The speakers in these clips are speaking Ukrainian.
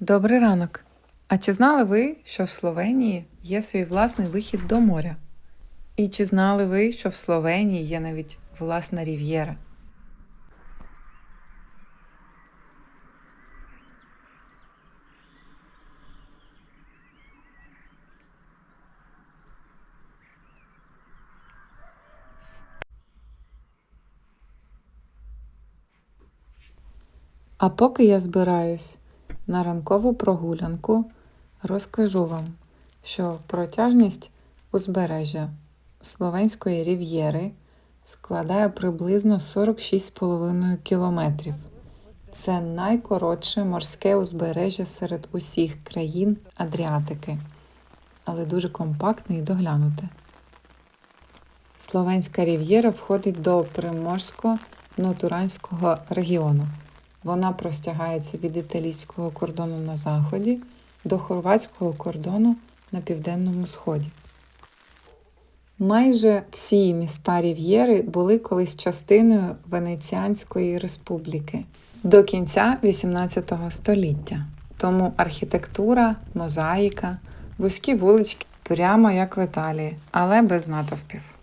Добрий ранок! А чи знали ви, що в Словенії є свій власний вихід до моря? І чи знали ви, що в Словенії є навіть власна рів'єра? А поки я збираюсь на ранкову прогулянку, розкажу вам, що протяжність узбережжя Словенської рів'єри складає приблизно 46,5 кілометрів. Це найкоротше морське узбережжя серед усіх країн Адріатики, але дуже компактне і доглянуте. Словенська рів'єра входить до Приморсько-Нотуранського регіону. Вона простягається від італійського кордону на заході до хорватського кордону на південному сході. Майже всі міста Рів'єри були колись частиною Венеціанської республіки до кінця XVIII століття. Тому архітектура, мозаїка, вузькі вулички прямо як в Італії, але без натовпів.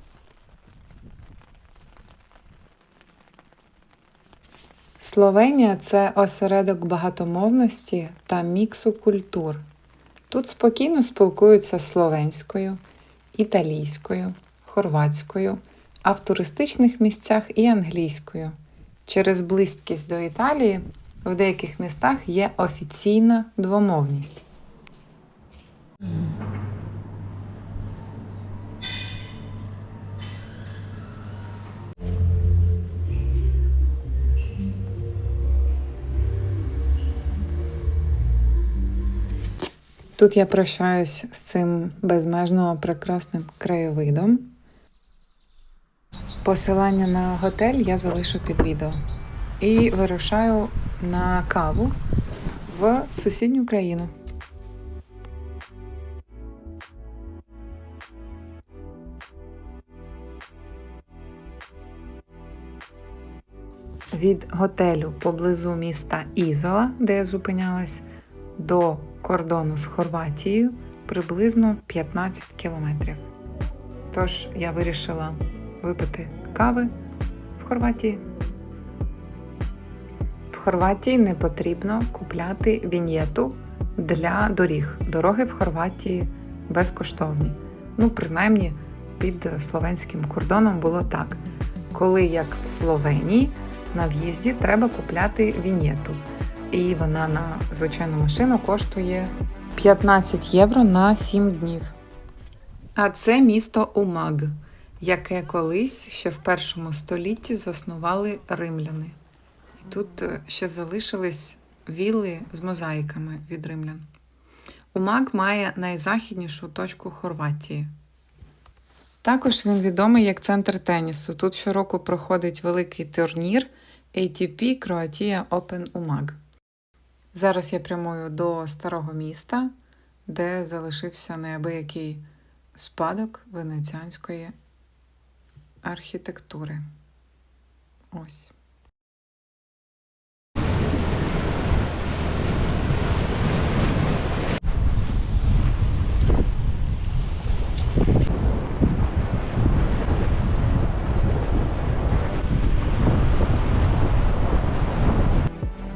Словенія це осередок багатомовності та міксу культур. Тут спокійно спілкуються словенською, італійською, хорватською, а в туристичних місцях і англійською. Через близькість до Італії в деяких містах є офіційна двомовність. Тут я прощаюсь з цим безмежно прекрасним краєвидом. Посилання на готель я залишу під відео. І вирушаю на каву в сусідню країну. Від готелю поблизу міста Ізола, де я зупинялась, до кордону з Хорватією приблизно 15 кілометрів. Тож я вирішила випити кави в Хорватії. В Хорватії не потрібно купляти вінєту для доріг. Дороги в Хорватії безкоштовні. Ну, принаймні, під словенським кордоном було так. Коли як в Словенії на в'їзді треба купляти вінєту і вона на звичайну машину коштує 15 євро на 7 днів. А це місто Умаг, яке колись ще в першому столітті заснували римляни. І тут е, ще залишились вілли з мозаїками від римлян. Умаг має найзахіднішу точку Хорватії. Також він відомий як центр тенісу. Тут щороку проходить великий турнір ATP Croatia Open Umag. Зараз я прямую до старого міста, де залишився неабиякий спадок венеціанської архітектури. Ось.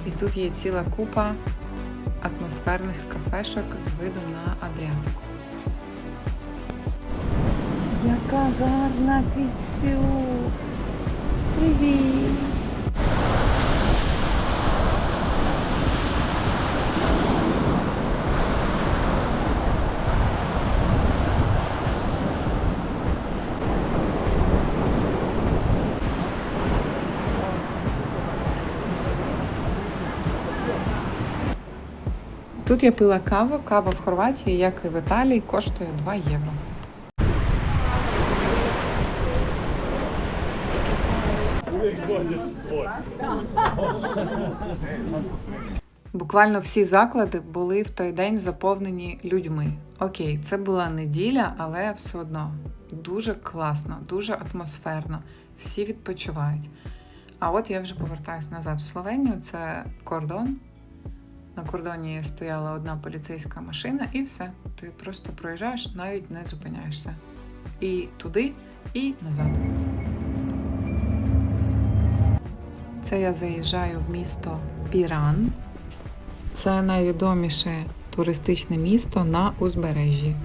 І тут є ціла купа атмосферних кафешок з видом на Адріатику. Яка гарна кицю. Привіт. Тут я пила каву. Кава в Хорватії, як і в Італії, коштує 2 євро. Буквально всі заклади були в той день заповнені людьми. Окей, це була неділя, але все одно дуже класно, дуже атмосферно. Всі відпочивають. А от я вже повертаюся назад в Словенію. Це кордон На кордоні стояла одна поліцейська машина, і все. Ти просто проїжджаєш, навіть не зупиняєшся. І туди, і назад. Це я заїжджаю в місто Піран. Це найвідоміше туристичне місто на узбережжі.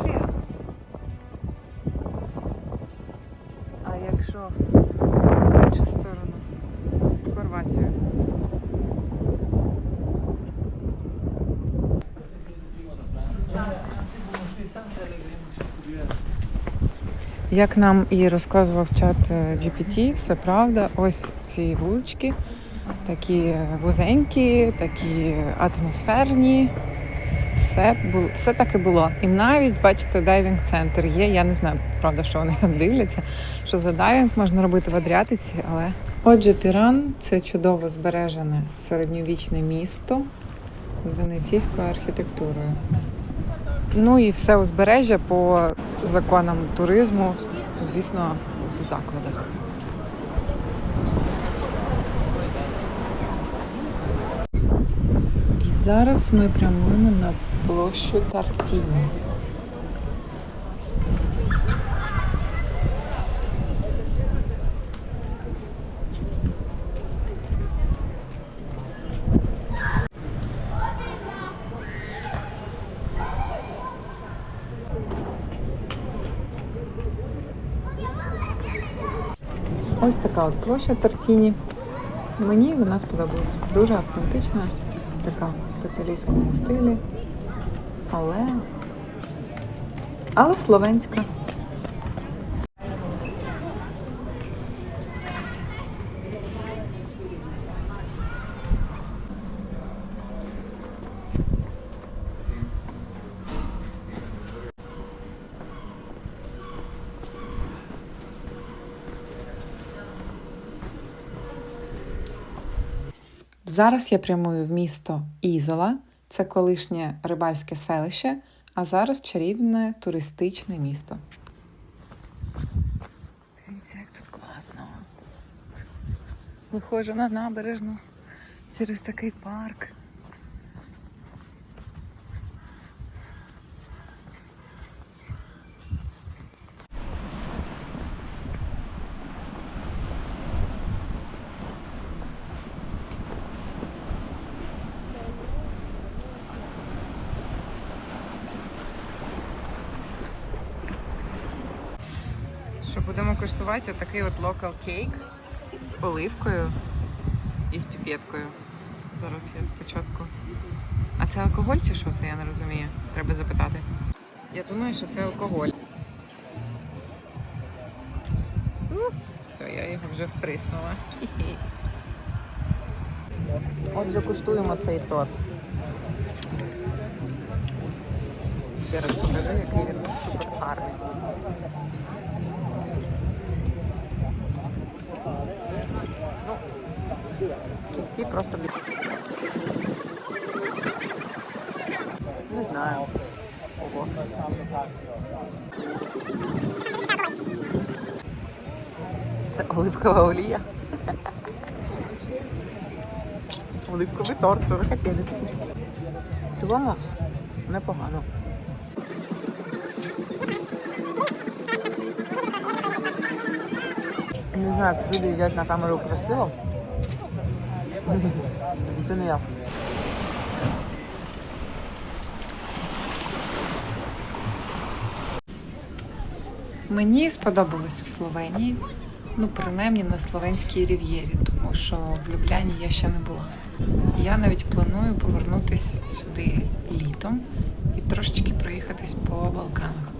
Італію. А якщо в іншу сторону Хорватію. Як нам і розказував чат е, GPT, все правда, ось ці вулички, такі е, вузенькі, такі атмосферні. Все було, все так і було. І навіть, бачите, дайвінг-центр є. Я не знаю, правда, що вони там дивляться, що за дайвінг можна робити в Адріатиці, але. Отже, Піран це чудово збережене середньовічне місто з венеційською архітектурою. Ну і все узбережжя по законам туризму, звісно, в закладах. Зараз ми прямуємо на площу Тартіні. Ось така от площа Тартіні. Мені вона сподобалась. Дуже автентична, така в італійському стилі, але, але словенська. Зараз я прямую в місто Ізола, це колишнє рибальське селище, а зараз чарівне туристичне місто. Дивіться, як тут класно. Виходжу на набережну через такий парк. Що будемо куштувати отакий от local кейк з оливкою і з піпеткою. Зараз я спочатку. А це алкоголь чи що це? Я не розумію. Треба запитати. Я думаю, що це алкоголь. Ух, все, я його вже вприснула. Отже, куштуємо цей торт. Ще раз покажу, який він супер гарний. Кінці просто Не знаю. Ого. Це оливкова олія. Оливковий торт, що ви хотіли. В цілому непогано. Не знаю, як люди їдять на камеру красиво. Це не я. Мені сподобалось в Словенії, ну принаймні на словенській рів'єрі, тому що в Любляні я ще не була. Я навіть планую повернутися сюди літом і трошечки проїхатись по Балканах.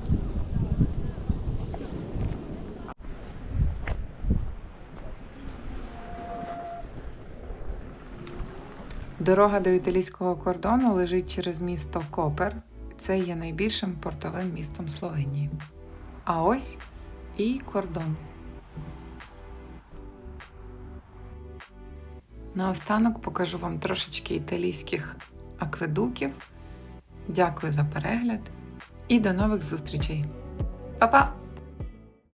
Дорога до італійського кордону лежить через місто Копер. Це є найбільшим портовим містом Словенії. А ось і кордон. Наостанок покажу вам трошечки італійських акведуків. Дякую за перегляд і до нових зустрічей. Па-па!